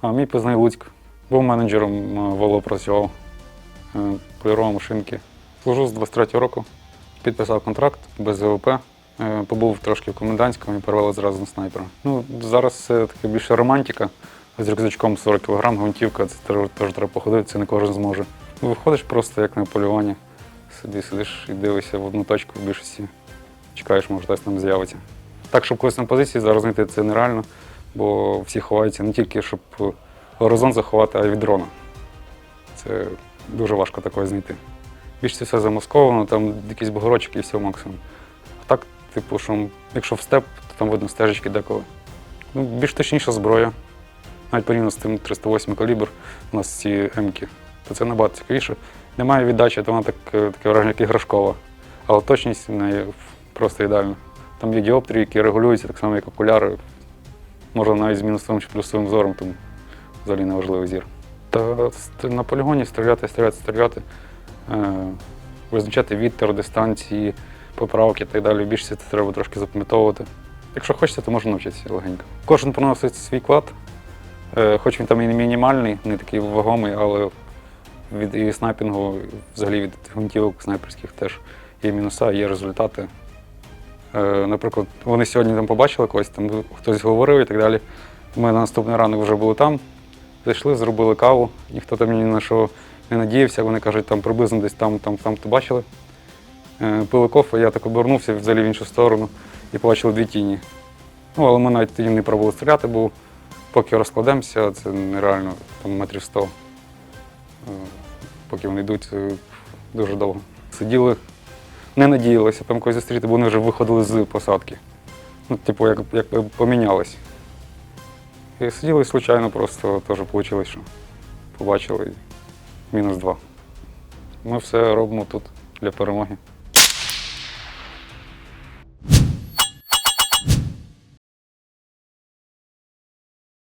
А мій познай Луцьк. Був менеджером е, Воло працював, е, полірував машинки. Служу з 23-го року. Підписав контракт без ВВП. Е, Побув трошки в комендантському і перевели зразу на снайпера. Ну, зараз це таке більше романтика. З рюкзачком 40 кг, гвинтівка, це теж, треба походити, це не кожен зможе. Виходиш просто як на полювання. Собі сидиш і дивишся в одну точку в більшості. Чекаєш, може хтось там з'явиться. Так, щоб когось на позиції зараз знайти, це нереально, бо всі ховаються не тільки, щоб горизонт заховати, а й від дрона. Це дуже важко такого знайти. Більше все замасковано, там якісь бугорочки і все максимум. А так, типу, що якщо в степ, то там видно стежечки деколи. Ну, більш точніша зброя. Навіть порівняно з тим 308 калібр, у нас ці М-ки, то це набагато цікавіше. Немає віддачі, то вона так, е, таке враження, як іграшкова. Але точність в неї просто ідеальна. Там є діоптрії, які регулюються так само, як окуляри. Можна навіть з мінусовим чи плюсовим зором, тому взагалі не важливий зір. Та на полігоні стріляти, стріляти, стріляти, е, визначати вітер, дистанції, поправки і так далі. Більше це треба трошки запам'ятовувати. Якщо хочете, то можна навчитися легенько. Кожен приносить свій вклад, е, хоч він там і мінімальний, не такий вагомий, але від і снайпінгу, взагалі від гвинтівок снайперських теж є мінуса, є результати. Е, Наприклад, вони сьогодні там побачили когось, там хтось говорив і так далі. Ми на наступний ранок вже були там, зайшли, зробили каву, ніхто там ні на що не надіявся. Вони кажуть, там приблизно десь там, там, там то бачили. Е, Пили кофе, я так обернувся взагалі в іншу сторону і побачили дві тіні. Ну, але ми навіть тоді не пробували стріляти, бо поки розкладемося, це нереально, там метрів 100. Е, Поки вони йдуть, дуже довго. Сиділи, не надіялися там когось зустріти, бо вони вже виходили з посадки. Ну, типу, як, як помінялись. І сиділи случайно, просто теж вийшло, що побачили мінус два. Ми все робимо тут для перемоги.